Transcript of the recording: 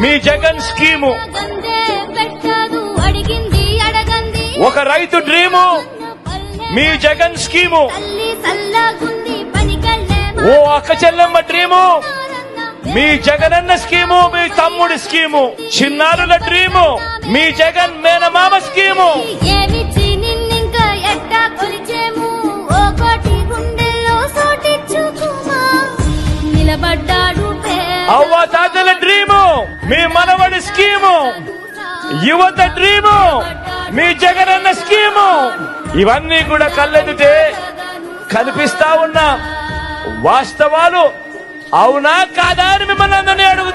మీ Jagan scheme. గందే పెట్టదు అడిగింది అడగంది. ఒక రైతు డ్రీము మీ జగన్ స్కీము. తల్లి ఓ అక్క చెల్లెమ్మ డ్రీము మీ జగనన్న స్కీము మీ తమ్ముడి స్కీము. చిన్నారుల డ్రీము మీ జగన్ మేనమామ స్కీము. ఏమిచ్చి మీ మనవడి స్కీము యువత డ్రీము మీ జగనన్న స్కీము ఇవన్నీ కూడా కళ్ళెదితే కనిపిస్తా ఉన్నా. వాస్తవాలు అవునా కాదా అని మిమ్మల్ని అందరినీ అడుగు